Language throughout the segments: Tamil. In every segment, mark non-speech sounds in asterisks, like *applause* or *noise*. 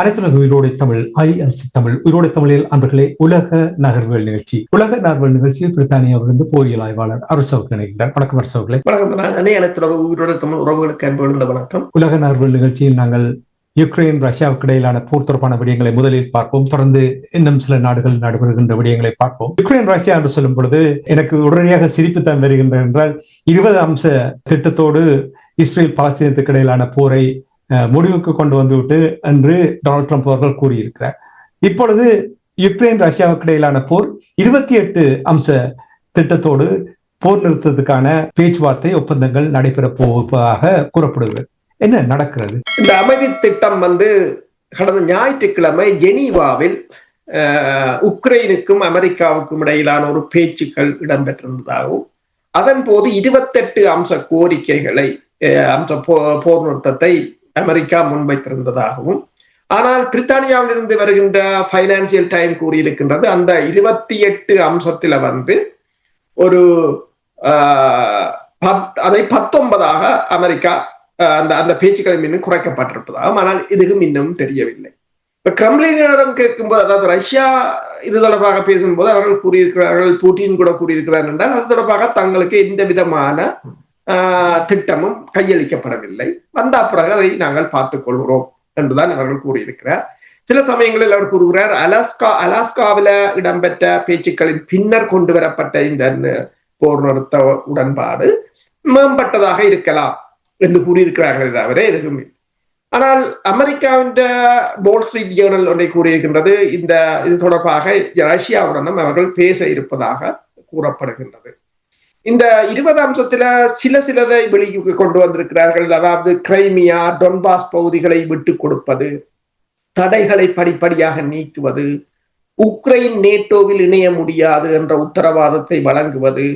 அனைத்துலக உயிரோடை தமிழ் ஐஎல்சி தமிழ் உயிரோடை தமிழில் அன்பர்களே உலக நகர்வுகள் நிகழ்ச்சி. உலக நகர்வுகள் நிகழ்ச்சியில் பிரித்தானியாவிலிருந்து போரியல் ஆய்வாளர் அரசவுக்கு இணைகின்றார். வணக்கம் அரசவுகளே வணக்கம் உயிரோட தமிழ் உறவுகளுக்கு அன்பு வணக்கம். உலக நகர்வுகள் நிகழ்ச்சியில் நாங்கள் யுக்ரைன் ரஷ்யாவுக்கு இடையிலான போர் தொடர்பான விடயங்களை முதலில் பார்ப்போம். தொடர்ந்து இன்னும் சில நாடுகள் நடைபெறுகின்ற விடயங்களை பார்ப்போம். யுக்ரைன் ரஷ்யா என்று சொல்லும் பொழுது எனக்கு உடனடியாக சிரிப்பு தான் வருகின்ற என்றால் இருபது அம்ச திட்டத்தோடு இஸ்ரேல் பாலஸ்தீனத்துக்கு இடையிலான போரை முடிவுக்கு கொண்டு வந்துவிட்டு என்று டொனால்ட் ட்ரம்ப் அவர்கள் கூறியிருக்கிறார். இப்பொழுது யுக்ரைன் ரஷ்யாவுக்கு இடையிலான போர் இருபத்தி எட்டு அம்ச திட்டத்தோடு போர் நிறுத்தத்துக்கான பேச்சுவார்த்தை ஒப்பந்தங்கள் நடைபெற போவதாக கூறப்படுகிறது. என்ன நடக்கிறது? இந்த அமைதி திட்டம் வந்து கடந்த ஞாயிற்றுக்கிழமை ஜெனீவாவில் உக்ரைனுக்கும் அமெரிக்காவுக்கும் இடையிலான ஒரு பேச்சுக்கள் இடம்பெற்றிருந்ததாகவும் அதன் போது இருபத்தெட்டு அம்ச கோரிக்கைகளை அஹ், அம்ச போ- போர் நிறுத்தத்தை அமெரிக்கா முன்வைத்திருந்ததாகவும் ஆனால் பிரித்தானியாவிலிருந்து வருகின்ற பைனான்சியல் டைம் கூறியிருக்கின்றது அந்த இருபத்தி எட்டு அம்சத்துல வந்து ஒரு ஆஹ், பத்- அதை பத்தொன்பதாக அமெரிக்கா அந்த அந்த பேச்சுக்கள் இன்னும் குறைக்கப்பட்டிருப்பதாகவும் ஆனால் இதுவும் இன்னும் தெரியவில்லை. இப்ப கிரம்லினிடம் கேட்கும்போது அதாவது ரஷ்யா இது தொடர்பாக பேசும்போது அவர்கள் கூறியிருக்கிறார்கள் புட்டின் கூட கூறியிருக்கிறார் என்றால் அது தொடர்பாக தங்களுக்கு எந்த விதமான திட்டமும் கையளிக்கப்படவில்லை. வந்த பிறகு அதை நாங்கள் பார்த்துக் கொள்கிறோம் என்றுதான் அவர்கள் கூறியிருக்கிறார். சில சமயங்களில் அவர் கூறுகிறார் அலாஸ்கா அலாஸ்காவில இடம்பெற்ற பேச்சுக்களின் பின்னர் கொண்டு வரப்பட்ட இந்த போர் நிறுத்த உடன்பாடு மேம்பட்டதாக இருக்கலாம் என்று கூறியிருக்கிறார்கள் தவிர எதுவும் ஆனால் அமெரிக்காவின் போல் ஸ்ட்ரீட் ஜேர்னல் ஒன்றை கூறியிருக்கின்றது. இந்த இது தொடர்பாக ரஷ்யாவுடனும் அவர்கள் பேச இருப்பதாக கூறப்படுகின்றது. இந்த இருபது அம்சத்துல சில சிலதை வெளியே கொண்டு வந்திருக்கிறார்கள். அதாவது கிரைமியா டொன்பாஸ் பகுதிகளை விட்டு கொடுப்பது தடைகளை படிப்படியாக நீக்குவது உக்ரைன் நேட்டோவில் இணைய முடியாது என்ற உத்தரவாதத்தை வழங்குவது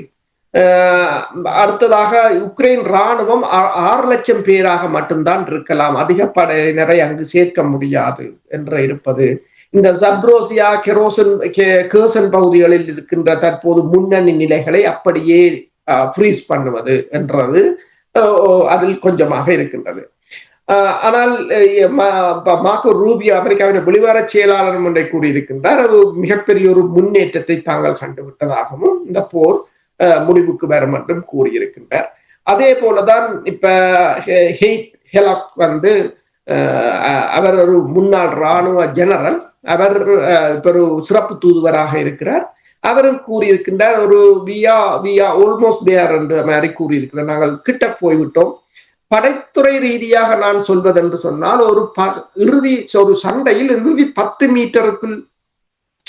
அடுத்ததாக உக்ரைன் ராணுவம் ஆறு லட்சம் பேராக மட்டும்தான் இருக்கலாம். அதிக படையினரை அங்கு சேர்க்க முடியாது என்று இருப்பது இந்த ஜப்ரோசியா கெரோசன் கேர்சன் பகுதிகளில் இருக்கின்ற தற்போது முன்னணி நிலைகளை அப்படியே ஃப்ரீஸ் பண்ணுவது என்றது அதில் கொஞ்சமாக இருக்கின்றது. ஆனால் அஹ், மார்க்கோ அமெரிக்காவின் வெளிவார செயலாளர் ஒன்றை கூறியிருக்கின்றார். அது மிகப்பெரிய ஒரு முன்னேற்றத்தை தாங்கள் கண்டுவிட்டதாகவும் இந்த போர் அஹ், முடிவுக்கு வரும் என்றும் கூறியிருக்கின்றார். அதே போலதான் இப்ப ஹெய்த் ஹெலாக் வந்து அஹ், அவர் ஒரு முன்னாள் ராணுவ ஜெனரல் அவர் அஹ், இப்ப ஒரு சிறப்பு தூதுவராக இருக்கிறார். அவரும் கூறியிருக்கின்றார் ஒரு வியா வியா ஆல்மோஸ்ட் தேர் என்று மாதிரி கூறியிருக்கிறார். நாங்கள் கிட்ட போய்விட்டோம். படைத்துறை ரீதியாக நான் சொல்வதென்று சொன்னால் ஒரு ப- இறுதி ஒரு சண்டையில் இறுதி பத்து மீட்டருக்குள்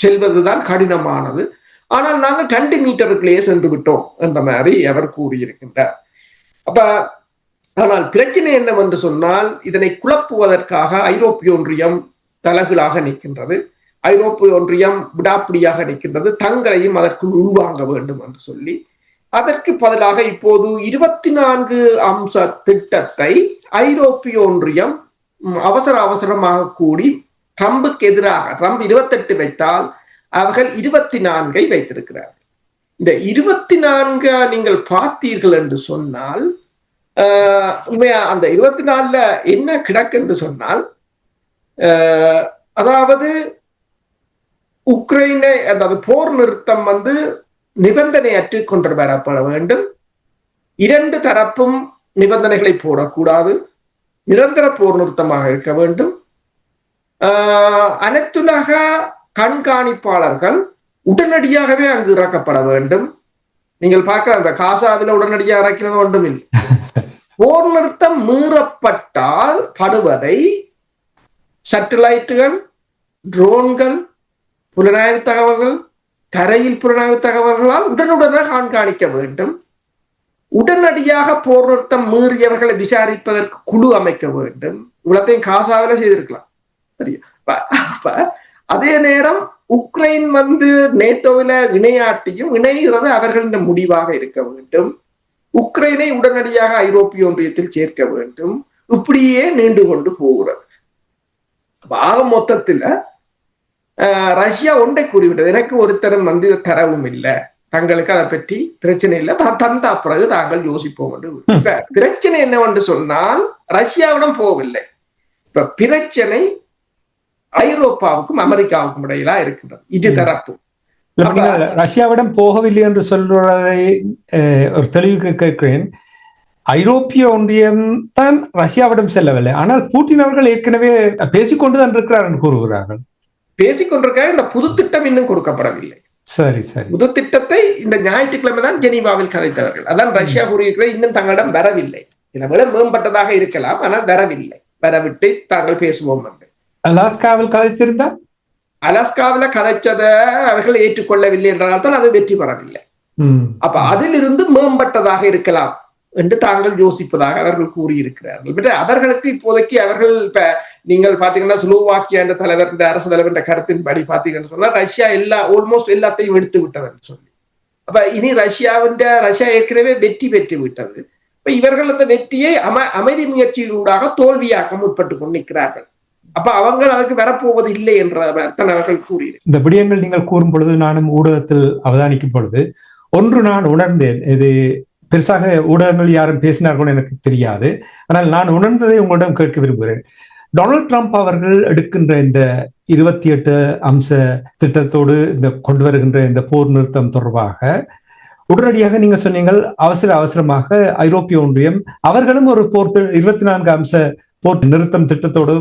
செல்வதுதான் கடினமானது. ஆனால் நாங்கள் ரெண்டு மீட்டருக்குள்ளேயே சென்று விட்டோம் என்ற மாதிரி அவர் கூறியிருக்கின்றார். அப்ப ஆனால் பிரச்சனை என்னவென்று சொன்னால் இதனை குழப்புவதற்காக ஐரோப்பிய ஒன்றியம் தலகுலாக நிற்கின்றது. ஐரோப்பிய ஒன்றியம் விடாப்பிடியாக நிற்கின்றது. தங்களையும் அதற்குள் உள்வாங்க வேண்டும் என்று சொல்லி. அதற்கு பதிலாக இப்போது இருபத்தி நான்கு அம்ச திட்டத்தை ஐரோப்பிய ஒன்றியம் அவசர அவசரமாக கூடி ட்ரம்புக்கு எதிராக ட்ரம்ப் இருபத்தெட்டு வைத்தால் அவர்கள் இருபத்தி நான்கை வைத்திருக்கிறார்கள் இந்த இருபத்தி நான்கு நீங்கள் பார்த்தீர்கள் என்று சொன்னால் உண்மையா அந்த இருபத்தி நாலுல என்ன கிடக்கு என்று சொன்னால் அதாவது உக்ரைனை அதாவது போர் நிறுத்தம் வந்து நிபந்தனையற்று கொண்டு வரப்பட வேண்டும். இரண்டு தரப்பும் நிபந்தனைகளை போடக்கூடாது. நிரந்தர போர் நிறுத்தமாக இருக்க வேண்டும். அனைத்துலக கண்காணிப்பாளர்கள் உடனடியாகவே அங்கு இறக்கப்பட வேண்டும். நீங்கள் பார்க்கலாம் இந்த காசாவில உடனடியாக இறக்கிறது ஒன்றும் இல்லை *laughs* போர் நிறுத்தம் மீறப்பட்டால் படுவதை சட்டலைட்டுகள் ட்ரோன்கள் புலனாய்வு தகவல்கள் தரையில் புலனாய்வு தகவல்களால் உடனுடனாக கண்காணிக்க வேண்டும். உடனடியாக போர் நிறுத்தம் மீறியவர்களை விசாரிப்பதற்கு குழு அமைக்க வேண்டும். இவ்வளத்தையும் காசாவில செய்திருக்கலாம். சரியா? அதே நேரம் உக்ரைன் வந்து நேட்டோவில இணையாட்டியும் இணைகிறது அவர்களின் முடிவாக இருக்க வேண்டும். உக்ரைனை உடனடியாக ஐரோப்பிய ஒன்றியத்தில் சேர்க்க வேண்டும். இப்படியே நீண்டு கொண்டு போகிறது. ஆக மொத்தத்துல ரஷ்யா ஒன்றை கூறிவிட்டது. எனக்கு ஒருத்தரும் வந்து தரவும் இல்லை. தங்களுக்கு அதை பற்றி பிரச்சனை இல்லை. தந்தா பிறகு தாங்கள் யோசிப்போம் என்று இப்ப பிரச்சனை என்னவென்று சொன்னால் ரஷ்யாவிடம் போகவில்லை. இப்ப பிரச்சனை ஐரோப்பாவுக்கும் அமெரிக்காவுக்கும் இடையிலா இருக்கின்றது. இது தரப்பு. ரஷ்யாவிடம் போகவில்லை என்று சொல்றதை ஒரு தெளிவுக்கு கேட்கிறேன். ஐரோப்பிய ஒன்றியம் தான் ரஷ்யாவிடம் செல்லவில்லை. ஆனால் பூட்டின் அவர்கள் ஏற்கனவே பேசிக்கொண்டுதான் இருக்கிறார் என்று கூறுகிறார்கள். பேசிக்கொண்டிருக்க இந்த புது திட்டம் இன்னும் கொடுக்கப்படவில்லை. சரி சரி. புது திட்டத்தை இந்த ஞாயிற்றுக்கிழமை தான் ஜெனீவாவில் கதைத்தவர்கள். அதான் ரஷ்யா கூறியிருக்கிற இன்னும் தங்களிடம் வரவில்லை. சில விட மேம்பட்டதாக இருக்கலாம் ஆனால் வரவில்லை. வரவிட்டு தாங்கள் பேசுவோம் என்று. அலாஸ்காவில் கதைத்திருந்தால் அலாஸ்காவில கதைச்சதை அவர்கள் ஏற்றுக்கொள்ளவில்லை என்றால் தான் அது வெற்றி பெறவில்லை. அப்ப அதிலிருந்து மேம்பட்டதாக இருக்கலாம். என்று தாங்கள் யோசிப்பதாக அவர்கள் கூறியிருக்கிறார்கள். பட் அவர்களுக்கு இப்போதைக்கு அவர்கள் இப்ப நீங்கள் பாத்தீங்கன்னா ஸ்லோவாக்கியா என்ற தலைவர் இந்த அரசு தலைவர் என்ற கருத்தின்படி பாத்தீங்கன்னு சொன்னா ரஷ்யா எல்லா ஆல்மோஸ்ட் எல்லாத்தையும் எடுத்து விட்டவர் சொல்லி. அப்ப இனி ரஷ்யாவின் ரஷ்யா ஏற்கனவே வெற்றி பெற்று விட்டது. இப்ப இவர்கள் அந்த வெற்றியை அம அமைதி முயற்சியிலூடாக தோல்வியாக்க முற்பட்டு கொண்டிருக்கிறார்கள் அப்ப அவங்க அதுக்கு வரப்போவது இல்லை என்ற அர்த்தம் அவர்கள் கூறியிருக்கிறார்கள். இந்த விடயங்கள் நீங்கள் கூறும் பொழுது நானும் ஊடகத்தில் அவதானிக்கும் பொழுது ஒன்று நான் உணர்ந்தேன் இது பெருசாக ஊடகங்கள் யாரும் பேசினார்களோ எனக்கு தெரியாது. ஆனால் நான் உணர்ந்ததை உங்களிடம் கேட்க விரும்புகிறேன். டொனால்ட் ட்ரம்ப் அவர்கள் எடுக்கின்ற இந்த இருபத்தி எட்டு அம்ச திட்டத்தோடு இந்த கொண்டு வருகின்ற இந்த போர் நிறுத்தம் தொடர்பாக உடனடியாக நீங்க சொன்னீங்கள் அவசர அவசரமாக ஐரோப்பிய ஒன்றியம் அவர்களும் ஒரு போர் இருபத்தி நான்கு அம்ச போர் நிறுத்தம் திட்டத்தோடு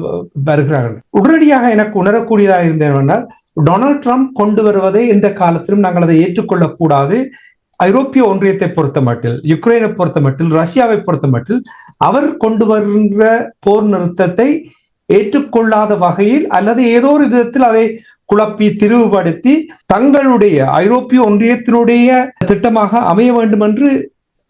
வருகிறார்கள். உடனடியாக எனக்கு உணரக்கூடியதாக இருந்தேன் டொனால்ட் ட்ரம்ப் கொண்டு வருவதை எந்த காலத்திலும் நாங்கள் அதை ஏற்றுக்கொள்ளக்கூடாது ஐரோப்பிய ஒன்றியத்தை பொறுத்த மட்டில் யுக்ரைனை பொறுத்த மட்டில் ரஷ்யாவை பொறுத்த மட்டில் அவர் கொண்டு வருகின்ற போர் நிறுத்தத்தை ஏற்றுக்கொள்ளாத வகையில் அல்லது ஏதோ ஒரு விதத்தில் அதை குழப்பி திரிவுபடுத்தி தங்களுடைய ஐரோப்பிய ஒன்றியத்தினுடைய திட்டமாக அமைய வேண்டும் என்று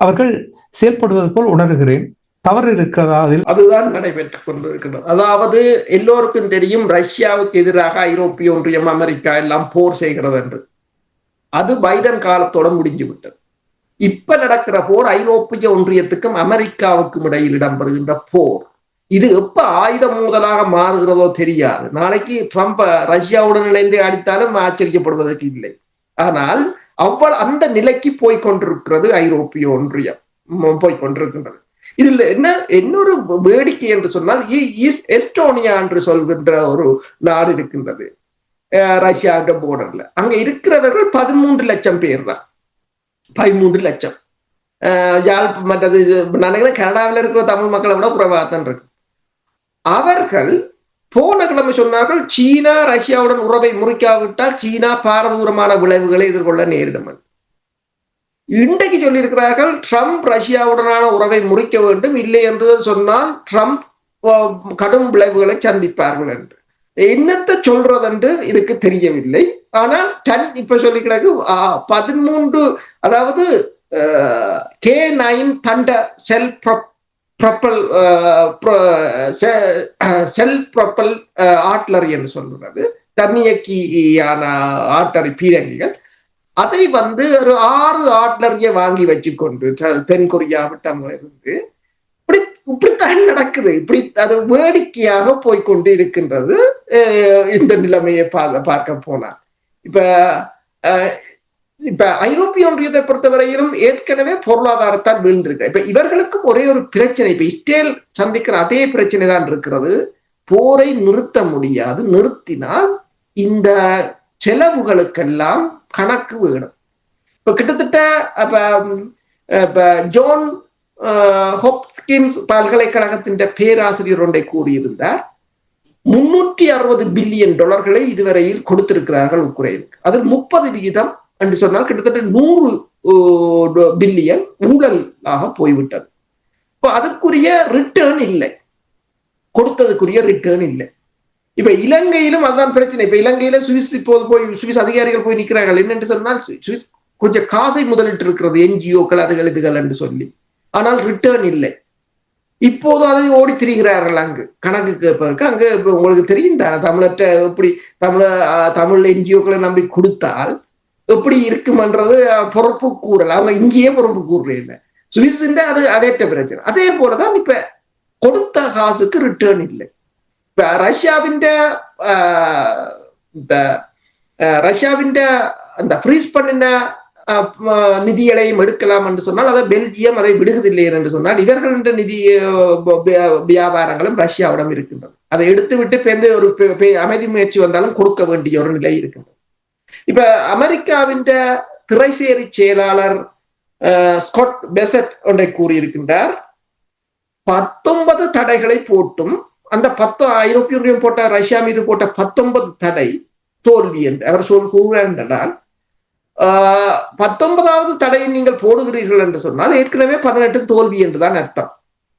அவர்கள் செயல்படுவது போல் உணர்கிறேன். தவறு இருக்கிறதா அதில்? அதுதான் நடைபெற்றுக் கொண்டிருக்கிறது அதாவது எல்லோருக்கும் தெரியும் ரஷ்யாவுக்கு எதிராக ஐரோப்பிய ஒன்றியம் அமெரிக்கா எல்லாம் போர் செய்கிறது என்று. அது பைடன் காலத்தோட முடிஞ்சு விட்டது இப்ப நடக்கிற போர் ஐரோப்பிய ஒன்றியத்துக்கும் அமெரிக்காவுக்கும் இடையில் இடம்பெறுகின்ற போர். இது எப்ப ஆயுத மோதலாக மாறுகிறதோ தெரியாது. நாளைக்கு ட்ரம்ப் ரஷ்யாவுடன் இணைந்து அடித்தாலும் ஆச்சரியப்படுவதற்கு இல்லை. ஆனால் அவ்வளவு அந்த நிலைக்கு போய் கொண்டிருக்கிறது ஐரோப்பிய ஒன்றியம். ம், போய் கொண்டிருக்கின்றது. இதுல என்ன இன்னொரு வேடிக்கை என்று சொன்னால் எஸ்டோனியா என்று சொல்கின்ற ஒரு நாடு இருக்கின்றது. ரஷ்யாவோட போர்டர்ல அங்க இருக்கிறவர்கள் பதிமூன்று லட்சம் பேர் தான் பதிமூன்று லட்சம் அஹ் யாழ் மற்றது நினைக்கிறேன் கனடாவில் இருக்கிற தமிழ் மக்களை விட குறைவாக தான் இருக்கு அவர்கள் போன கிழமை சொன்னார்கள் சீனா ரஷ்யாவுடன் உறவை முறிக்காவிட்டால் சீனா பாரதூரமான விளைவுகளை எதிர்கொள்ள நேரிடும் இன்றைக்கு சொல்லியிருக்கிறார்கள் ட்ரம்ப் ரஷ்யாவுடனான உறவை முறிக்க வேண்டும் இல்லை என்று சொன்னால் ட்ரம்ப் கடும் விளைவுகளை சந்திப்பார்கள் என்று என்னத்தை சொல்றதென்று இதுக்கு தெரியவில்லை. ஆனால் டன் இப்ப சொல்லி கிடக்கு பதிமூன்று அதாவது K nine Thunder self propel self propel artillery என்று சொல்றது தன்னியக்கியான ஆட்டரி பீரங்கிகள். அதை வந்து ஒரு ஆறு ஆட்லரியை வாங்கி வச்சுக்கொண்டு தெ- இருந்து இப்படி இப்படித்தான் நடக்குது. இப்படி அது வேடிக்கையாக போய்க்கொண்டு இருக்கின்றது அஹ் இந்த நிலைமையை பா- பார்க்க போனா இப்ப அஹ், இப்ப ஐரோப்பிய ஒன்றியத்தை பொறுத்தவரையிலும் ஏற்கனவே பொருளாதாரத்தால் வீழ்ந்திருக்கு. இப்ப இவர்களுக்கும் ஒரே ஒரு பிரச்சனை. இப்ப இஸ்ரேல் சந்திக்கிற அதே பிரச்சனை தான் இருக்கிறது. போரை நிறுத்த முடியாது. நிறுத்தினால் இந்த செலவுகளுக்கெல்லாம் கணக்கு வேணும். இப்ப கிட்டத்தட்ட அப்ப இப்ப ஜோன் ஹொப்கின்ஸ் பல்கலைக்கழகத்தின் பேராசிரியர் ஒன்றை கூறியிருந்தார் முன்னூற்றி அறுபது பில்லியன் டாலர்களை இதுவரையில் கொடுத்திருக்கிறார்கள் உக்ரைனுக்கு அதில் முப்பது விகிதம் என்று சொன்னால் கிட்டத்தட்ட நூறு பில்லியன் ஊழலாக போய்விட்டது இப்போ அதற்குரிய ரிட்டர்ன் இல்லை கொடுத்ததுக்குரிய ரிட்டர்ன் இல்லை இப்ப இலங்கையிலும் அதுதான் பிரச்சனை இப்ப இலங்கையில சுவிஸ் இப்போது போய் சுவிஸ் அதிகாரிகள் போய் நிற்கிறார்கள் என்னென்று சொன்னால் சுவிஸ் கொஞ்சம் காசை முதலிட்டு இருக்கிறது என்ஜிஓக்கள் அதுகள் இதுகள் என்று சொல்லி ஆனால் ரிட்டர்ன் இல்லை. இப்போது அதை ஓடி திரிகிறார்கள் அங்கு. கணக்கு கேட்பதற்கு அங்கு உங்களுக்கு தெரியும் தானே தமிழற்ற எப்படி தமிழ தமிழ் என்ஜிஓக்களை நம்பி கொடுத்தால் எப்படி இருக்குமன்றது பொறுப்பு கூறலாம் அவங்க இங்கேயே பொறுப்பு கூறுறேன் சுவிஸ் அது அதேற்ற பிரச்சனை. அதே போலதான் இப்ப கொடுத்த காசுக்கு ரிட்டர்ன் இல்லை. இப்ப ரஷ்யாவின் இந்த ரஷ்யாவின் அந்த ஃப்ரீஸ் பண்ணின நிதிகளையும் எடுக்கலாம் என்று சொன்னால் அதை பெல்ஜியம் அதை விடுவதில்லை என்று சொன்னால் இவர்களின் நிதி வியாபாரங்களும் ரஷ்யாவிடம் இருக்கின்றது. அதை எடுத்து விட்டு எந்த ஒரு அமைதி முயற்சி வந்தாலும் கொடுக்க வேண்டிய ஒரு நிலை இருக்கின்றது. இப்ப அமெரிக்காவின் திரைசேரி செயலாளர் ஸ்காட் பெசட் ஒன்றை கூறியிருக்கின்றார். பத்தொன்பது தடைகளை போட்டும் அந்த பத்து ஐரோப்பிய ஒன்றியம் போட்ட ரஷ்யா மீது போட்ட பத்தொன்பது தடை தோல்வி என்று. அவர் சொல் கூறுகிறார் பத்தொன்பதாவது தடையை நீங்கள் போடுகிறீர்கள் என்று சொன்னால் ஏற்கனவே பதினெட்டு தோல்வி என்றுதான் அர்த்தம்.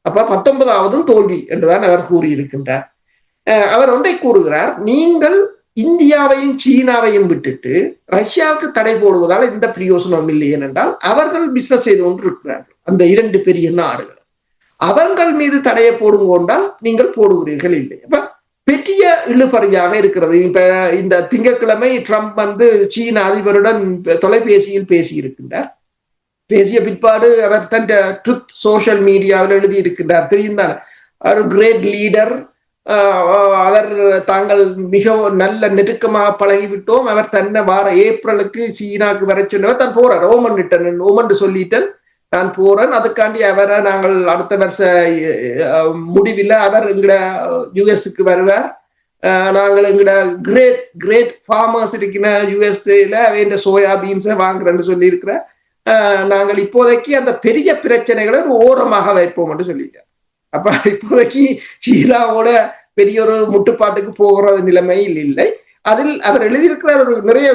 அப்ப பத்தொன்பதாவதும் தோல்வி என்றுதான் அவர் கூறியிருக்கின்றார். அவர் ஒன்றை கூறுகிறார் நீங்கள் இந்தியாவையும் சீனாவையும் விட்டுட்டு ரஷ்யாவுக்கு தடை போடுவதால் எந்த பிரயோசனம் இல்லை ஏனென்றால் அவர்கள் பிசினஸ் செய்து கொண்டு இருக்கிறார்கள் அந்த இரண்டு பெரிய நாடுகள். அவர்கள் மீது தடையை போடுங்கொண்டால் நீங்கள் போடுகிறீர்கள் இல்லை. அப்ப பெரிய இழுபறியாக இருக்கிறது. இப்ப இந்த திங்கட்கிழமை ட்ரம்ப் வந்து சீன அதிபருடன் தொலைபேசியில் பேசி இருக்கின்றார் பேசிய பிற்பாடு அவர் தன் ட்ருத் சோசியல் மீடியாவில் எழுதியிருக்கின்றார். இருக்கின்றார் தெரியும் ஒரு கிரேட் லீடர். அவர் தாங்கள் மிகவும் நல்ல நெருக்கமாக பழகிவிட்டோம். அவர் தன்னை வார ஏப்ரலுக்கு சீனாக்கு வர சொன்னவர் தான் போறார். ஓமன் ரிட்டன் ஓமன் சொல்லிட்டேன் நான் போறேன். அதுக்காண்டி அவரை நாங்கள் அடுத்த வருஷ முடிவில் அவர் எங்களை யுஎஸ்க்கு வருவார். நாங்கள் எங்கட கிரேட் கிரேட் ஃபார்மர்ஸ் இருக்கிற யூஎஸ்ஏல இந்த சோயா பீன்ஸை வாங்குறேன்னு சொல்லி இருக்கிற நாங்கள் இப்போதைக்கு அந்த பெரிய பிரச்சனைகளை ஒரு ஓரமாக வைப்போம் என்று சொல்லிட்டேன். அப்ப இப்போதைக்கு சீனாவோட பெரிய ஒரு முட்டுப்பாட்டுக்கு போகிற நிலைமையில் இல்லை. அதில் அவர் எழுதியிருக்கிறார் ஒரு நிறைய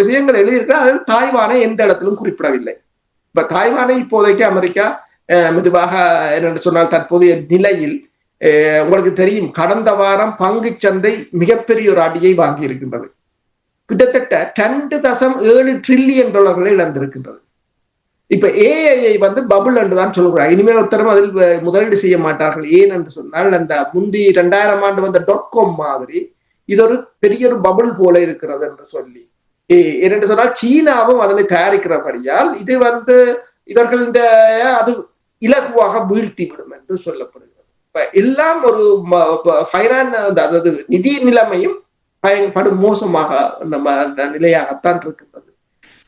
விஷயங்கள் எழுதியிருக்கிறார். அதில் தாய்வானை எந்த இடத்திலும் குறிப்பிடவில்லை. இப்ப தாய்வானை இப்போதைக்கு அமெரிக்கா மெதுவாக என்னென்று சொன்னால் தற்போதைய நிலையில் உங்களுக்கு தெரியும் கடந்த வாரம் பங்கு சந்தை மிகப்பெரிய ஒரு அடியை வாங்கி இருக்கின்றது. கிட்டத்தட்ட ரெண்டு தசம் ஏழு ட்ரில்லியன் டாலர்களை இழந்திருக்கின்றது. இப்ப ஏஐஐ வந்து பபுள் என்று தான் சொல்கிறார் இனிமேல் ஒருத்தரும் அதில் முதலீடு செய்ய மாட்டார்கள். ஏன் என்று சொன்னால் அந்த முந்தி ரெண்டாயிரம் ஆண்டு வந்த டாட் காம் மாதிரி இது ஒரு பெரிய ஒரு பபுள் போல இருக்கிறது என்று சொல்லி. என்னென்று சொன்னால் சீனாவும் அதனை தயாரிக்கிறபடியால் இது வந்து இவர்களுடைய அது இலகுவாக வீழ்த்தி விடும் என்று சொல்லப்படுகிறது. எல்லாம் ஒரு ஃபைனான் அதாவது நிதி நிலைமையும் படு மோசமாக நம்ம நிலையாகத்தான் இருக்கின்றது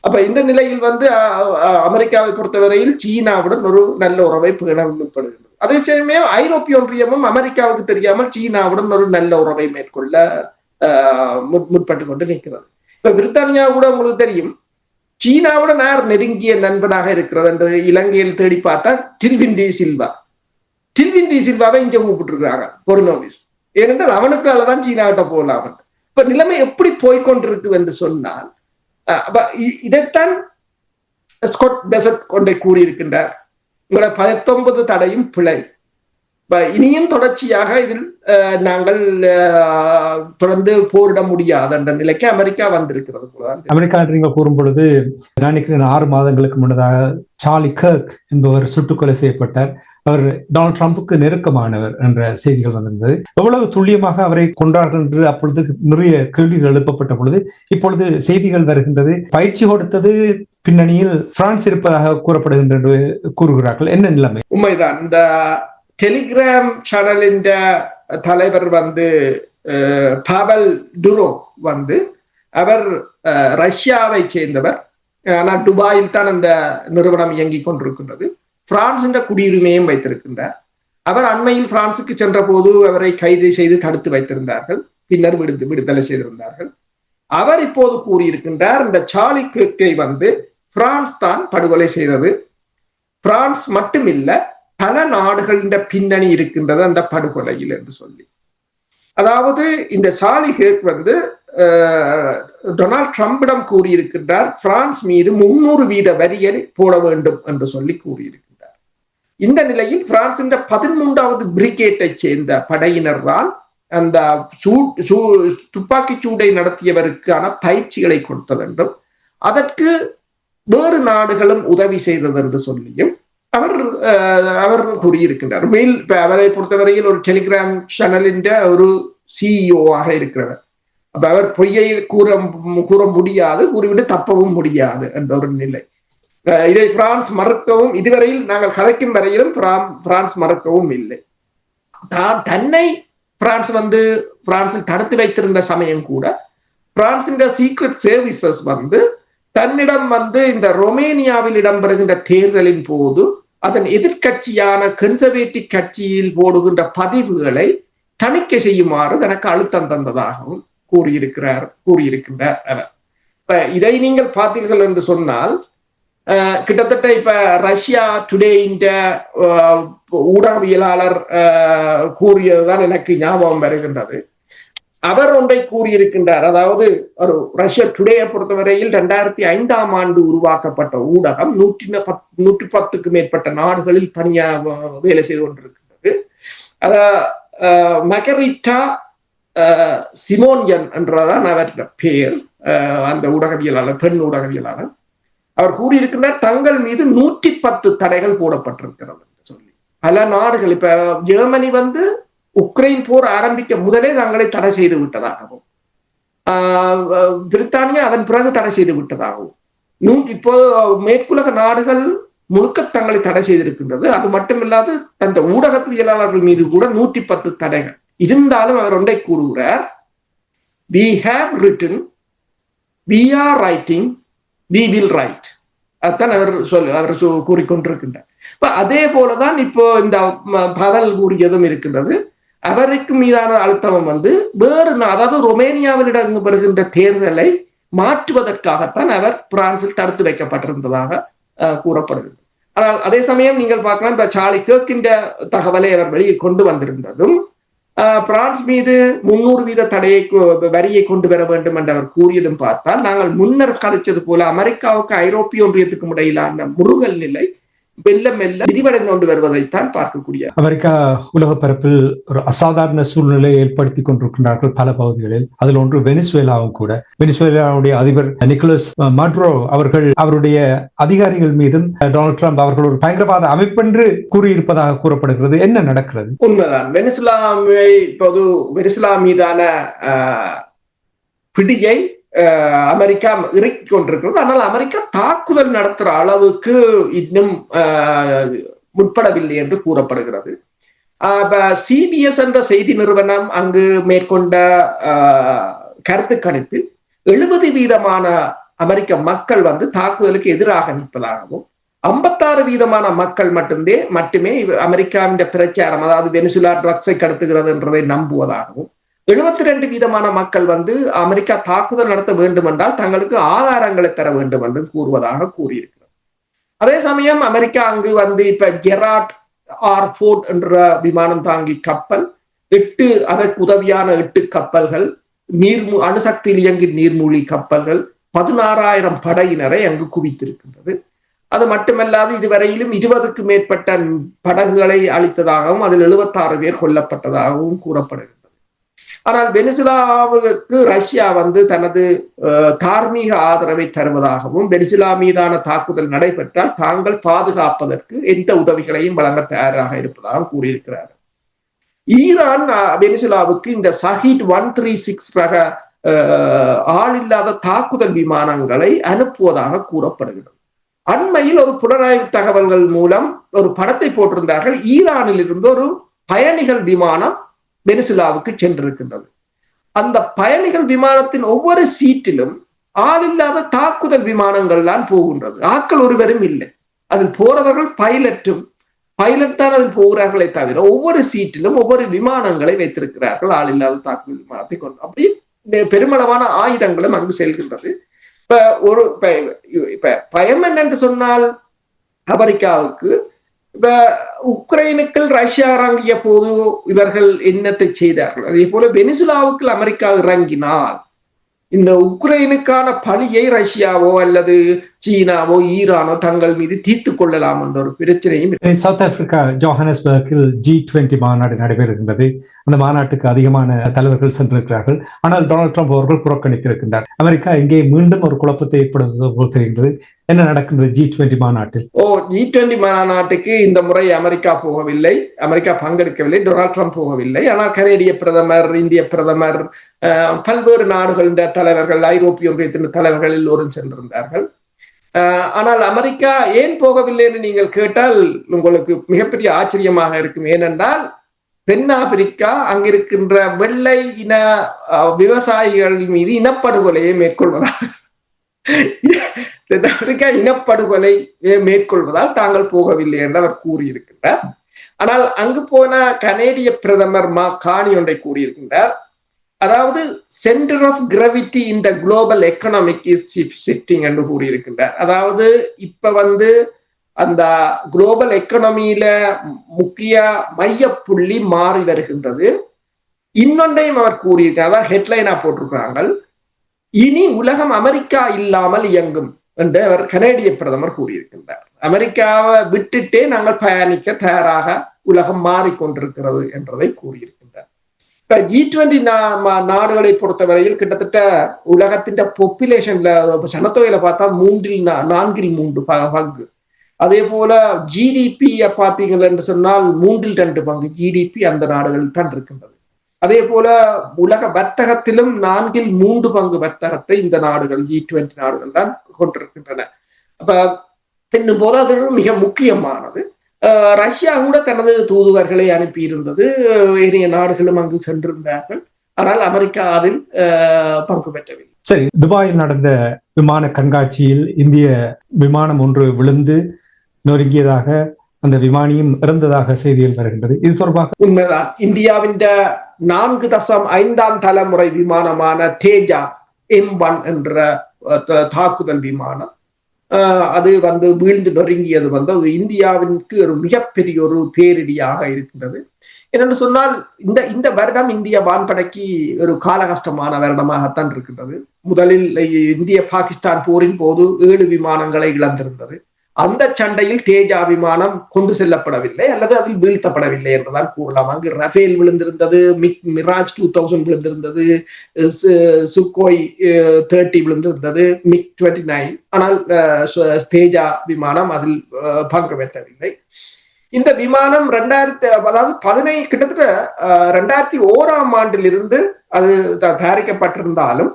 அப்ப இந்த நிலையில் வந்து அமெரிக்காவை பொறுத்தவரையில் சீனாவுடன் ஒரு நல்ல உறவை பேணப்படுகிறது அதே சமயம் ஐரோப்பிய ஒன்றியமும் அமெரிக்காவுக்கு தெரியாமல் சீனாவுடன் ஒரு நல்ல உறவை மேற்கொள்ள முற்பட்டு கொண்டு நிற்கிறது. இப்ப பிரித்தானியா கூட உங்களுக்கு தெரியும் சீனாவுடன் யார் நெருங்கிய நண்பனாக இருக்கிறது என்று இலங்கையில் தேடி பார்த்தா டில்வின் டி சில்வா. டில்வின் டி சில்வாவை இங்கே கூப்பிட்டுருக்காங்க பொருனோவிஸ் ஏனென்றால் அவனுக்காலதான் சீனாவிட்ட போகலாம் இப்ப நிலைமை எப்படி போய்கொண்டிருக்குது என்று சொன்னால் இதைத்தான் ஸ்கொட் பெசத் கொண்டே கூறியிருக்கின்றார். உங்களோட பத்தொன்பது தடையும் பிழை. இனியும் தொடர்ச்சியாக இதில் நாங்கள் தொடர்ந்து போரிட முடியாது என்ற நிலைக்கு அமெரிக்கா வந்திருக்கிறது அமெரிக்கா என்று நீங்கள் கூறும் பொழுது நினைக்கிறேன் ஆறு மாதங்களுக்கு முன்னதாக சார்லி கர்க் என்பவர் சுட்டுக்கொலை செய்யப்பட்டார். அவர் டொனால்ட் ட்ரம்புக்கு நெருக்கமானவர் என்ற செய்திகள் வந்திருந்தது. எவ்வளவு துல்லியமாக அவரை கொண்டார்கள் என்று அப்பொழுது நிறைய கேள்விகள் எழுப்பப்பட்ட பொழுது இப்பொழுது செய்திகள் வருகின்றது. பயிற்சி கொடுத்தது பின்னணியில் பிரான்ஸ் இருப்பதாக கூறப்படுகின்ற கூறுகிறார்கள். என்ன நிலைமை? உண்மைதான். இந்த டெலிகிராம் சேனலின் தலைவர் வந்து பாவல் டுரோ வந்து அவர் ரஷ்யாவை சேர்ந்தவர். ஆனால் துபாயில் தான் அந்த நிறுவனம் இயங்கி கொண்டிருக்கின்றது. பிரான்சின்ற குடியுரிமையும் வைத்திருக்கின்றார். அவர் அண்மையில் பிரான்சுக்கு சென்ற போது அவரை கைது செய்து தடுத்து வைத்திருந்தார்கள். பின்னர் விடுத்து விடுதலை செய்திருந்தார்கள். அவர் இப்போது கூறியிருக்கின்றார் இந்த சார்லி கிரிக்கை வந்து பிரான்ஸ் தான் படுகொலை செய்தது. பிரான்ஸ் மட்டுமில்ல பல நாடுகளின் பின்னணி இருக்கின்றது அந்த படுகொலையில் என்று சொல்லி. அதாவது இந்த சாலி ஹேக் வந்து டொனால்ட் ட்ரம்பிடம் கூறியிருக்கின்றார் பிரான்ஸ் மீது முன்னூறு வீத வரியை போட வேண்டும் என்று சொல்லி கூறியிருக்கிறார். இந்த நிலையில் பிரான்சின் பதிமூன்றாவது பிரிகேட்டை சேர்ந்த படையினர் தான் அந்த துப்பாக்கி சூடை நடத்தியவருக்கான பயிற்சிகளை கொடுத்ததென்றும் அதற்கு வேறு நாடுகளும் உதவி செய்தது என்று சொல்லியும் அவர் அவர் கூறியிருக்கின்றார் மேல் அவரை பொறுத்தவரையில் ஒரு டெலிகிராம் சேனலின் ஒரு சிஇஓ ஆக இருக்கிறவர். அப்ப அவர் பொய்யை கூற கூற முடியாது கூறிவிட்டு தப்பவும் முடியாது என்ற ஒரு நிலை. இதை பிரான்ஸ் மறுக்கவும் இதுவரையில் நாங்கள் கதைக்கும் வரையிலும் பிரான்ஸ் மறுக்கவும் இல்லை. தான் தன்னை பிரான்ஸ் வந்து பிரான்சில் தடுத்து வைத்திருந்த சமயம் கூட பிரான்சின் சீக்ரெட் சர்வீசஸ் வந்து தன்னிடம் வந்து இந்த ரொமேனியாவில் இடம்பெறுகின்ற தேர்தலின் போது அதன் எதிர்கட்சியான கன்சர்வேட்டிவ் கட்சியில் போடுகின்ற பதிவுகளை தணிக்கை செய்யுமாறு தனக்கு அழுத்தம் தந்ததாகவும் கூறியிருக்கிறார் கூறியிருக்கின்றார் அவர். இதை நீங்கள் பார்த்தீர்கள் என்று சொன்னால் கிட்டத்தட்ட இப்ப ரஷ்யா டுடே இந்த ஊடகவியலாளர் கூறியதுதான் எனக்கு ஞாபகம் வருகின்றது. அவர் ஒன்றை கூறியிருக்கின்றார். அதாவது ஒரு ரஷ்யா டுடேயை பொறுத்தவரையில் ரெண்டாயிரத்தி ஐந்தாம் ஆண்டு உருவாக்கப்பட்ட ஊடகம் நூற்றி நூற்றி பத்துக்கு மேற்பட்ட நாடுகளில் பணியா வேலை செய்து கொண்டிருக்கின்றது. அத மகரிட்டா சிமோன்யன் என்றதான் அவர் பெயர் அந்த ஊடகவியலாளர் பெண் ஊடகவியலாளர். அவர் கூறியிருக்கிறார் தங்கள் மீது நூற்றி பத்து தடைகள் போடப்பட்டிருக்கிறது என்று சொல்லி. பல நாடுகள் இப்ப ஜெர்மனி வந்து உக்ரைன் போர் ஆரம்பிக்க முதலே தங்களை தடை செய்து விட்டதாகவும் பிரித்தானியா அதன் பிறகு தடை செய்து விட்டதாகவும். நூ இப்போ மேற்குலக நாடுகள் முழுக்க தங்களை தடை செய்திருக்கின்றது. அது மட்டுமில்லாது அந்த ஊடகவியலாளர்கள் மீது கூட நூற்றி பத்து தடைகள். இருந்தாலும் அவர் ஒன்றை கூறுகிறார். We have written we are writing we will write அதுதான் அவர் சொல் அவர் கூறிக்கொண்டிருக்கின்றார். இப்ப அதே போலதான் இப்போ இந்த பவல் கூறியதும் இருக்கின்றது. அவருக்கு மீதான அழுத்தம் வந்து வேறு அதாவது ரொமேனியாவில் இடம் வருகின்ற தேர்தலை மாற்றுவதற்காகத்தான் அவர் பிரான்சில் தடுத்து வைக்கப்பட்டிருந்ததாக கூறப்படுகிறது. ஆனால் அதே சமயம் நீங்கள் பார்க்கலாம் இப்ப சாலை கேட்கின்ற தகவலை அவர் வெளியே கொண்டு வந்திருந்ததும் பிரான்ஸ் மீது முன்னூறு வீத தடையை வரியை கொண்டு வர வேண்டும் என்று அவர் கூறியதும் பார்த்தால் நாங்கள் முன்னர் கதைச்சது போல அமெரிக்காவுக்கு ஐரோப்பிய ஒன்றியத்துக்கும் இடையிலான முருகல் நிலை மெல்ல மெல்ல விரிவடைந்து கொண்டு வருவதைத்தான் பார்க்கக்கூடிய. அமெரிக்கா உலக பரப்பில் ஒரு அசாதாரண சூழ்நிலையை ஏற்படுத்தி கொண்டிருக்கின்றார்கள் பல பகுதிகளில். அதில் ஒன்று வெனிசுவேலாவும் கூட. வெனிசுவேலாவுடைய அதிபர் நிக்கோலஸ் மட்ரோ அவர்கள் அவருடைய அதிகாரிகள் மீதும் டொனால்ட் ட்ரம்ப் அவர்கள் ஒரு பயங்கரவாத அமைப்பென்று கூறியிருப்பதாக கூறப்படுகிறது. என்ன நடக்கிறது? உண்மைதான். வெனிசுலாமை இப்போது வெனிசுலா மீதான பிடியை அமெரிக்கா இறக்கி கொண்டிருக்கிறது ஆனால் அமெரிக்கா தாக்குதல் நடத்துற அளவுக்கு இன்னும் முற்படவில்லை என்று கூறப்படுகிறது. சிபிஎஸ் என்ற செய்தி நிறுவனம் அங்கு மேற்கொண்ட கருத்து கணிப்பில் எழுபது வீதமான அமெரிக்க மக்கள் வந்து தாக்குதலுக்கு எதிராக நிற்பதாகவும் ஐம்பத்தாறு வீதமான மக்கள் மட்டுமே மட்டுமே அமெரிக்காவின் பிரச்சாரம் அதாவது வெனிசுலா ட்ரக்ஸை கடத்துகிறது என்றதை நம்புவதாகவும் எழுபத்தி ரெண்டு வீதமான மக்கள் வந்து அமெரிக்கா தாக்குதல் நடத்த வேண்டும் என்றால் தங்களுக்கு ஆதாரங்களை தர வேண்டும் என்று கூறுவதாக கூறியிருக்கிறது அதே சமயம் அமெரிக்கா அங்கு வந்து இப்ப ஜெராட் ஆர் ஃபோர்ட் என்ற விமானம் தாங்கி கப்பல் எட்டு அதற்கு உதவியான எட்டு கப்பல்கள் நீர் அணுசக்தியில் இயங்கி நீர்மூழ்கி கப்பல்கள் பதினாறாயிரம் படையினரை அங்கு குவித்திருக்கின்றது. அது மட்டுமல்லாது இதுவரையிலும் இருபதுக்கு மேற்பட்ட படகுகளை அளித்ததாகவும் அதில் எழுபத்தாறு பேர் கொல்லப்பட்டதாகவும் கூறப்படுகிறது. ஆனால் வெனிசுலாவுக்கு ரஷ்யா வந்து தனது தார்மீக ஆதரவை தருவதாகவும் வெனிசுலா மீதான தாக்குதல் நடைபெற்றால் தாங்கள் பாதுகாப்பதற்கு எந்த உதவிகளையும் வழங்க தயாராக இருப்பதாக கூறியிருக்கிறார். ஈரான் வெனிசுலாவுக்கு இந்த சஹிட் ஒன் த்ரீ சிக்ஸ் ரக ஆளில்லாத தாக்குதல் விமானங்களை அனுப்புவதாக கூறப்படுகிறது. அண்மையில் ஒரு புலனாய்வு தகவல்கள் மூலம் ஒரு படத்தை போட்டிருந்தார்கள். ஈரானில் இருந்து ஒரு பயணிகள் விமானம் வெனிசுலாவுக்கு சென்றிருக்கின்றது. அந்த பயணிகள் விமானத்தின் ஒவ்வொரு சீட்டிலும் ஆளில்லாத தாக்குதல் விமானங்கள் தான் போகின்றது. ஆக்கள் ஒருவரும் இல்லை. அதில் போறவர்கள் பைலட்டும் பைலட் தான் அதில் போகிறார்களே தவிர ஒவ்வொரு சீட்டிலும் ஒவ்வொரு விமானங்களை வைத்திருக்கிறார்கள். ஆளில்லாத தாக்குதல் விமானத்தை கொண்டு. அப்படி பெருமளவான ஆயுதங்களும் அங்கு செல்கின்றது. இப்ப ஒரு இப்ப பயம் என்னென்று சொன்னால் அமெரிக்காவுக்கு இப்ப உக்ரைனுக்குள் ரஷ்யா இறங்கிய போது இவர்கள் என்னத்தை செய்தார்கள்? அதே போல வெனிசுலாவுக்குள் அமெரிக்கா இறங்கினால் இந்த உக்ரைனுக்கான பணியை ரஷ்யாவோ அல்லது சீனாவோ ஈரானோ தங்கள் மீது தீர்த்து கொள்ளலாம் என்ற ஒரு பிரச்சனையும். சவுத் ஆப்பிரிக்கா ஜோஹானஸ்பர்கில் ஜி டுவெண்டி மாநாடு நடைபெறுகின்றது. அந்த மாநாட்டுக்கு அதிகமான தலைவர்கள் சென்றிருக்கிறார்கள். ஆனால் டொனால்ட் ட்ரம்ப் அவர்கள் புறக்கணித்திருக்கின்றார். அமெரிக்கா இங்கே மீண்டும் ஒரு குழப்பத்தை ஏற்படுத்துவது போல் தெரிகின்றது. என்ன நடக்கின்றது ஜி டுவெண்டி மாநாட்டில்? ஓ ஜி டுவெண்டி மாநாட்டுக்கு இந்த முறை அமெரிக்கா போகவில்லை. அமெரிக்கா பங்கெடுக்கவில்லை. டொனால்ட் ட்ரம்ப் போகவில்லை. ஆனால் கனேடிய பிரதமர் இந்திய பிரதமர் பல்வேறு நாடுகளின் தலைவர்கள் ஐரோப்பிய ஒன்றியத்தின் தலைவர்கள் எல்லோரும் சென்றிருந்தார்கள். ஆனால் அமெரிக்கா ஏன் போகவில்லை என்று நீங்கள் கேட்டால் உங்களுக்கு மிகப்பெரிய ஆச்சரியமாக இருக்கும். ஏனென்றால் தென்னாப்பிரிக்கா அங்கிருக்கின்ற வெள்ளை இன விவசாயிகள் மீது இனப்படுகொலையை மேற்கொள்வதாக *laughs* தென்னாப்பிரிக்கா இனப்படுகொலை மேற்கொள்வதால் தாங்கள் போகவில்லை என்று அவர் கூறியிருக்கின்றார். ஆனால் அங்கு போன கனேடிய பிரதமர் மா காணி ஒன்றை கூறியிருக்கின்றார். அதாவது சென்டர் ஆஃப் கிராவிட்டி இந்த குளோபல் எக்கனாமிக் இஸ் ஷிஃப்டிங் என்று கூறியிருக்கின்றார். அதாவது இப்ப வந்து அந்த குளோபல் எக்கனமியில முக்கிய மையப்புள்ளி மாறி வருகின்றது. இன்னொன்றையும் அவர் கூறியிருக்கார் ஹெட்லைனா போட்டிருக்கிறாங்க இனி உலகம் அமெரிக்கா இல்லாமல் இயங்கும் என்று அவர் கனேடிய பிரதமர் கூறியிருக்கின்றார். அமெரிக்காவை விட்டுட்டே நாங்கள் பயணிக்க தயாராக உலகம் மாறிக்கொண்டிருக்கிறது என்றதை கூறியிருக்கிறார். இப்ப ஜி டுவெண்டி நாடுகளை பொறுத்தவரையில் கிட்டத்தட்ட உலகத்தின் பொப்புலேஷன்ல சனத்தொகையில பார்த்தா மூன்றில் நான்கில் மூன்று ப- பங்கு. அதே போல ஜிடிபி பார்த்தீங்கள் என்று சொன்னால் மூன்றில் ரெண்டு பங்கு ஜிடிபி அந்த நாடுகளில் தான் இருக்கின்றது. அதே போல உலக வர்த்தகத்திலும் நான்கில் மூன்று பங்கு வர்த்தகத்தை இந்த நாடுகள் ஜி டுவெண்டி நாடுகள் தான் கொண்டிருக்கின்றன. அப்ப என்னும் போது அது மிக முக்கியமானது. ரஷ்யா கூட தனது தூதுவர்களை அனுப்பியிருந்தது. ஏனைய நாடுகளும் அங்கு சென்றிருந்தார்கள். ஆனால் அமெரிக்கா அதில் பங்கு பெற்றவில்லை. சரி துபாயில் நடந்த விமான கண்காட்சியில் இந்திய விமானம் ஒன்று விழுந்து நொறுங்கியதாக அந்த விமானியும் இறந்ததாக செய்திகள் வருகின்றது. இது தொடர்பாக உண்மைதான். இந்தியாவின் நான்கு தசம் ஐந்தாம் தலைமுறை விமானமான தேஜா எம் ஒன் என்ற தாக்குதல் விமானம் அது வந்து வீழ்ந்து நொறுங்கியது வந்து அது இந்தியாவிற்கு ஒரு மிகப்பெரிய ஒரு பேரிடியாக இருக்கின்றது. என்னென்னு சொன்னால் இந்த இந்த வருடம் இந்திய வான்படைக்கு ஒரு காலகஷ்டமான வருடமாகத்தான் இருக்கின்றது. முதலில் இந்திய பாகிஸ்தான் போரின் போது ஏழு விமானங்களை இழந்திருந்தது. அந்த சண்டையில் தேஜா விமானம் கொண்டு செல்லப்படவில்லை அல்லது அதில் வீழ்த்தப்படவில்லை என்றுதான் கூறலாம். அங்கு ரஃபேல் விழுந்திருந்தது மிக் மிராஜ் டூ தௌசண்ட் விழுந்திருந்தது சுக்கோய் தேர்ட்டி விழுந்திருந்தது மிக் டுவெண்ட்டி நைன் ஆனால் அஹ், தேஜா விமானம் அதில் அஹ், பங்கு பெற்றவில்லை. இந்த விமானம் ரெண்டாயிரத்தி அதாவது பதினை கிட்டத்தட்ட ரெண்டாயிரத்தி ஓராம் ஆண்டிலிருந்து அது த- தயாரிக்கப்பட்டிருந்தாலும்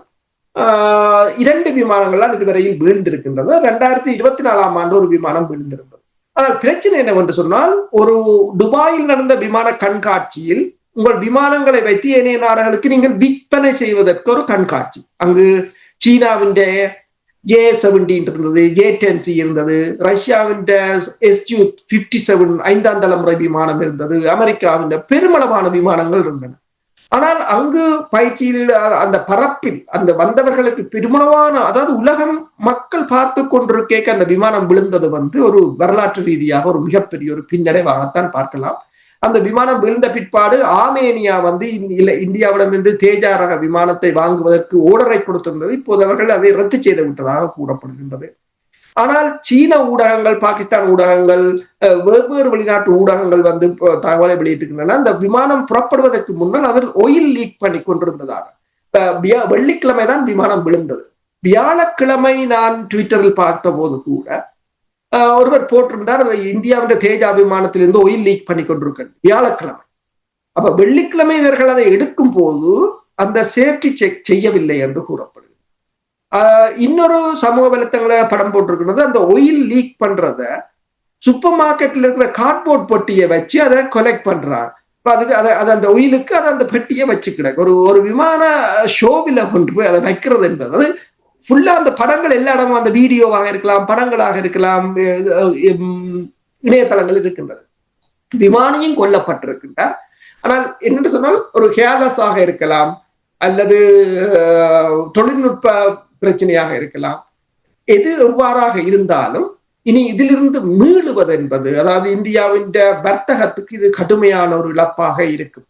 இரண்டு விமானங்கள்லாம் இதுவரையில் வீழ்ந்திருக்கின்றன. ரெண்டாயிரத்தி இருபத்தி நாலாம் ஆண்டு ஒரு விமானம் வீழ்ந்திருந்தது. ஆனால் பிரச்சனை என்னவென்று சொன்னால் ஒரு துபாயில் நடந்த விமான கண்காட்சியில் உங்கள் விமானங்களை வைத்து ஏனைய நாடுகளுக்கு நீங்கள் விற்பனை செய்வதற்கு ஒரு கண்காட்சி. அங்கு சீனாவின் ஏ செவன்டீன் இருந்தது ஏ டென் சி இருந்தது ரஷ்யாவின் எஸ்யூ பிப்டி செவன் ஐந்தாம் தலைமுறை விமானம் இருந்தது அமெரிக்காவின் பெருமளவான விமானங்கள் இருந்தன. ஆனால் அங்கு பயிற்சியில் அந்த பரப்பில் அந்த வந்தவர்களுக்கு பெருமளவான அதாவது உலகம் மக்கள் பார்த்து கொண்டிருக்கேக்க அந்த விமானம் விழுந்தது வந்து ஒரு வரலாற்று ரீதியாக ஒரு மிகப்பெரிய ஒரு பின்னடைவாகத்தான் பார்க்கலாம். அந்த விமானம் விழுந்த பிற்பாடு ஆமேனியா வந்து இந்தியாவிடமிருந்து தேஜா ரக விமானத்தை வாங்குவதற்கு ஓடரை கொடுத்திருந்தது. இப்போது அவர்கள் அதை ரத்து செய்து விட்டதாக கூறப்படுகின்றது. ஆனால் சீன ஊடகங்கள் பாகிஸ்தான் ஊடகங்கள் அஹ், வெவ்வேறு வெளிநாட்டு ஊடகங்கள் வந்து தகவலை வெளியிட்டிருக்கின்றன. அந்த விமானம் புறப்படுவதற்கு முன்னால் அதில் ஒயில் லீக் பண்ணி கொண்டிருந்ததாக. வெள்ளிக்கிழமை தான் விமானம் விழுந்தது. வியாழக்கிழமை நான் ட்விட்டரில் பார்த்த போது கூட ஒருவர் போட்டிருந்தார் இந்தியாவின் தேஜா விமானத்திலிருந்து ஒயில் லீக் பண்ணி கொண்டிருக்கிறது. வியாழக்கிழமை. அப்ப வெள்ளிக்கிழமை இவர்கள் அதை எடுக்கும் போது அந்த சேஃப்டி செக் செய்யவில்லை என்று கூறப்படுது இன்னொரு சமூக வலைத்தளங்களை படம் போட்டிருக்கிறது. அந்த ஒயில் லீக் பண்றத சூப்பர் மார்க்கெட்ல இருக்கிற கார்ட்போர்ட் பெட்டியை வச்சு அதை கொலெக்ட் பண்றாங்க. இப்ப அதுக்கு அதை அது அந்த ஒயிலுக்கு அதை அந்த பெட்டியை வச்சு கிடக்கு ஒரு ஒரு விமான ஷோவில கொண்டு போய் அதை வைக்கிறது என்பது. அது ஃபுல்லா அந்த படங்கள் எல்லா இடமும் அந்த வீடியோவாக இருக்கலாம் படங்களாக இருக்கலாம் உம் இணையதளங்கள் இருக்கின்றது. விமானியும் கொல்லப்பட்டிருக்கின்றார் ஆனால் என்னென்று சொன்னால் ஒரு கேர்லெஸ்ஸாக இருக்கலாம் அல்லது தொழில்நுட்ப பிரச்சனையாக இருக்கலாம். எது எவ்வாறாக இருந்தாலும் இனி இதிலிருந்து மீளுவது என்பது அதாவது இந்தியாவின் வர்த்தகத்துக்கு இது கடுமையான ஒரு இழப்பாக இருக்கும்.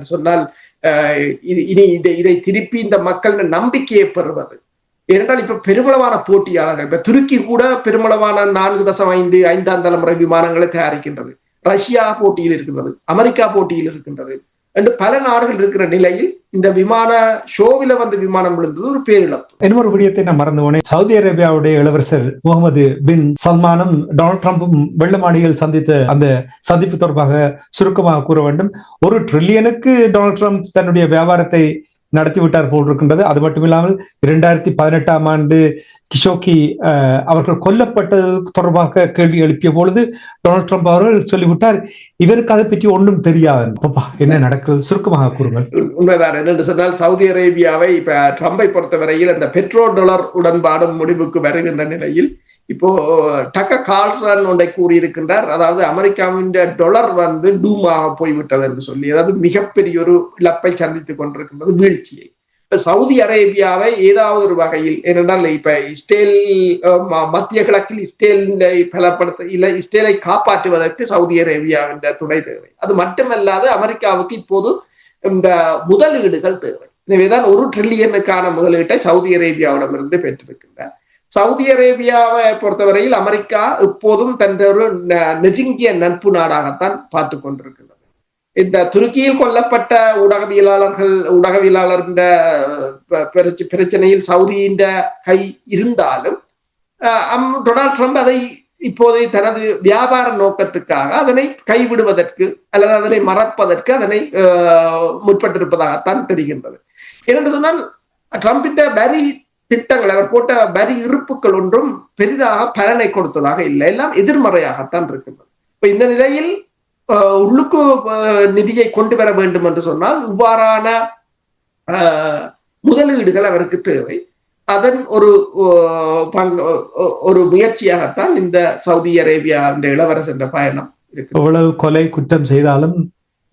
சொன்னால் இது- இனி இதை இதை திருப்பி இந்த மக்கள் நம்பிக்கையை பெறுவது. ஏனென்றால் இப்ப பெருமளவான போட்டியாளர்கள் இப்ப துருக்கி கூட பெருமளவான நான்கு தசம் ஐந்து ஐந்தாம் தலைமுறை விமானங்களை தயாரிக்கின்றது. ரஷ்யா போட்டியில் இருக்கின்றது அமெரிக்கா போட்டியில் இருக்கின்றது. என்று பல நாடுகள் இருக்கிற நிலையில் இந்த விமான ஷோவில வந்து விமானம் விழுந்தது ஒரு பேரிழப்பு. இன்னொரு விடயத்தை நான் மறந்து போனேன் சவுதி அரேபியாவுடைய இளவரசர் முகமது பின் சல்மானும் டொனால்ட் ட்ரம்பும் வெள்ளமாடியில் சந்தித்த அந்த சந்திப்பு தொடர்பாக சுருக்கமாக கூற வேண்டும். ஒரு ட்ரில்லியனுக்கு டொனால்ட் ட்ரம்ப் தன்னுடைய வியாபாரத்தை நடத்திவிட்டார் போல் இருக்கின்றது. அது மட்டும் இல்லாமல் இரண்டாயிரத்தி பதினெட்டாம் ஆண்டு கிஷோக்கி அஹ், அவர்கள் கொல்லப்பட்டது தொடர்பாக கேள்வி எழுப்பிய பொழுது டொனால்ட் ட்ரம்ப் அவர்கள் சொல்லிவிட்டார் இவருக்கு அதை பற்றி ஒன்றும் தெரியாது. என்ன நடக்கிறது? சுருக்கமாக கூறுங்கள். உண்மைதான். என்று சொன்னால் சவுதி அரேபியாவை இப்ப ட்ரம்பை பொறுத்தவரையில் அந்த பெட்ரோ டொலர் உடன்பாடு முடிவுக்கு வருகின்ற நிலையில் இப்போ டக்க கால்சன் ஒன்றை கூறியிருக்கின்றார். அதாவது அமெரிக்காவின் டொலர் வந்து டூமாக போய்விட்டது என்று சொல்லி அதாவது மிகப்பெரிய ஒரு இழப்பை சந்தித்துக் கொண்டிருக்கின்றது வீழ்ச்சியை. சவுதி அரேபியாவை ஏதாவது ஒரு வகையில் ஏனென்றால் இப்ப இஸ்ரேல் மத்திய கிழக்கில் இஸ்ரேலை பலப்படுத்த இல்லை இஸ்ரேலை காப்பாற்றுவதற்கு சவுதி அரேபியாவின் துணை தேவை. அது மட்டுமல்லாது அமெரிக்காவுக்கு இப்போது இந்த முதலீடுகள் தேவை. எனவேதான் ஒரு ட்ரில்லியனுக்கான முதலீட்டை சவுதி அரேபியாவிடமிருந்து பெற்றிருக்கின்றார் சவுதி அரேபியாவை பொறுத்தவரையில் அமெரிக்கா இப்போதும் தன்ற ஒரு ந- நெருங்கிய நட்பு நாடாகத்தான் பார்த்து கொண்டிருக்கிறது. இந்த துருக்கியில் கொல்லப்பட்ட ஊடகவியலாளர்கள் ஊடகவியலாளர் பிரச்சனையில் சவுதியின் கை இருந்தாலும் அம்- டொனால்ட் ட்ரம்ப் அதை இப்போதை தனது வியாபார நோக்கத்துக்காக அதனை கைவிடுவதற்கு அல்லது அதனை மறப்பதற்கு அதனை முற்பட்டிருப்பதாகத்தான் தெரிகின்றது. ஏனென்று சொன்னால் ட்ரம்பின் வரி திட்டங்கள் அவர் போட்ட வரி இருப்புகள் ஒன்றும் பெரிதாக பலனை கொடுத்ததாக இல்லை. எல்லாம் எதிர்மறையாகத்தான் இருக்கின்றது. இப்ப இந்த நிலையில் உள்ளுக்கு நிதியை கொண்டு வர வேண்டும் என்று சொன்னால் இவ்வாறான முதலீடுகள் அவருக்கு தேவை. அதன் ஒரு பங்கு ஒரு முயற்சியாகத்தான் இந்த சவுதி அரேபியா இந்த இளவரசன் பயணம் எவ்வளவு கொலை குற்றம் செய்தாலும்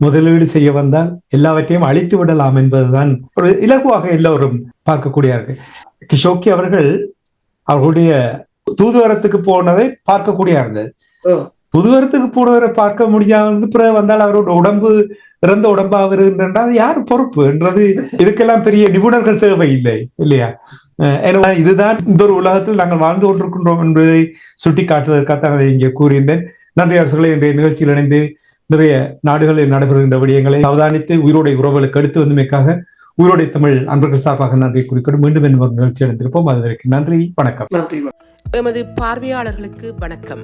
முதலீடு செய்ய வந்தால் எல்லாவற்றையும் அழித்து விடலாம் என்பதுதான் ஒரு இலகுவாக எல்லோரும் பார்க்கக்கூடியார்கள். கிஷோக்கி அவர்கள் அவர்களுடைய தூதுவரத்துக்கு போனதை பார்க்கக்கூடிய இருந்தது புதுவரத்துக்கு போனவரை பார்க்க முடியாது பிறகு வந்தால் அவரோட உடம்பு இறந்த உடம்பா வருகின்றால் அது யார் பொறுப்பு என்றது இதுக்கெல்லாம் பெரிய நிபுணர்கள் தேவை இல்லை இல்லையா ஏன்னா இதுதான் இந்த ஒரு உலகத்தில் நாங்கள் வாழ்ந்து கொண்டிருக்கின்றோம் என்பதை சுட்டி காட்டுவதற்காகத்தான் அதை இங்கே கூறியிருந்தேன். நன்றி அரசுகளை இன்றைய நிகழ்ச்சியில் இணைந்து நிறைய நாடுகளில் நடைபெறுகின்ற விடயங்களை அவதானித்து உயிரோடைய உறவுகளுக்கு எடுத்து வந்தமைக்காக உயிரோடை தமிழ் அன்பர்கள் சார்பாக நன்றி குறிக்கொண்டு மீண்டும் என்பது நிகழ்ச்சி அடைந்திருப்போம் அதுவரைக்கும் நன்றி வணக்கம். எமது பார்வையாளர்களுக்கு வணக்கம்.